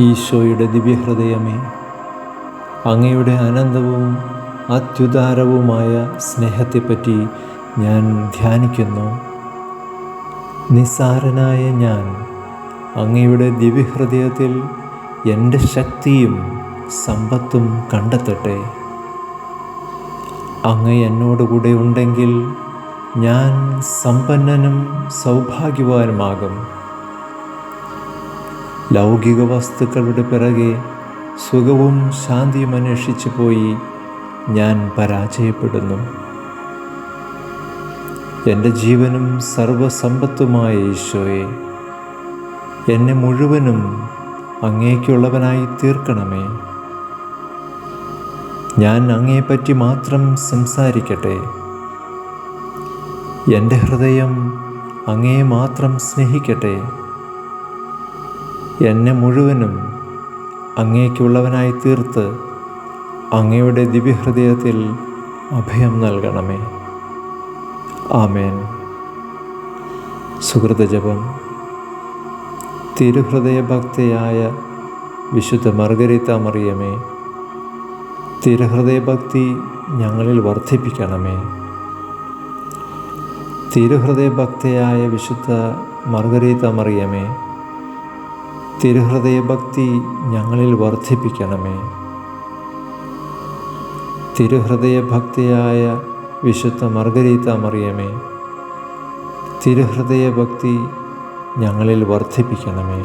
ഈശോയുടെ ദിവ്യഹൃദയമേ അങ്ങയുടെ അനന്തവും അത്യുദാരവുമായ സ്നേഹത്തെപ്പറ്റി ഞാൻ ധ്യാനിക്കുന്നു. നിസാരനായ ഞാൻ അങ്ങയുടെ ദിവ്യഹൃദയത്തിൽ എന്റെ ശക്തിയും സമ്പത്തും കണ്ടെത്തട്ടെ. അങ്ങ് എന്നോടുകൂടെ ഉണ്ടെങ്കിൽ ഞാൻ സമ്പന്നനും സൗഭാഗ്യവാനുമാകും. ലൗകിക വസ്തുക്കളുടെ പിറകെ സുഖവും ശാന്തിയും അന്വേഷിച്ചു പോയി ഞാൻ പരാജയപ്പെടുന്നു. എന്റെ ജീവനും സർവസമ്പത്തുമായ ഈശോയെ എന്നെ മുഴുവനും അങ്ങേക്കുള്ളവനായി തീർക്കണമേ. ഞാൻ അങ്ങേപ്പറ്റി മാത്രം സംസാരിക്കട്ടെ. എന്റെ ഹൃദയം അങ്ങേ മാത്രം സ്നേഹിക്കട്ടെ. എന്നെ മുഴുവനും അങ്ങേക്കുള്ളവനായി തീർത്ത് അങ്ങയുടെ ദിവ്യഹൃദയത്തിൽ അഭയം നൽകണമേ. ആമേൻ. സുഹൃതജപം. തിരുഹൃദയഭക്തയായ വിശുദ്ധ മർഗരീത്ത മറിയമേ തിരുഹൃദയ ഭക്തി ഞങ്ങളിൽ വർദ്ധിപ്പിക്കണമേ. തിരുഹൃദയ തിരുഹൃദയഭക്തയായ വിശുദ്ധ മർഗരീത്ത മറിയമേ തിരുഹൃദയഭക്തി ഞങ്ങളിൽ വർദ്ധിപ്പിക്കണമേ. തിരുഹൃദയഭക്തിയായ വിശുദ്ധ മർഗരീത്ത മറിയമേ തിരുഹൃദയഭക്തി ഞങ്ങളിൽ വർദ്ധിപ്പിക്കണമേ.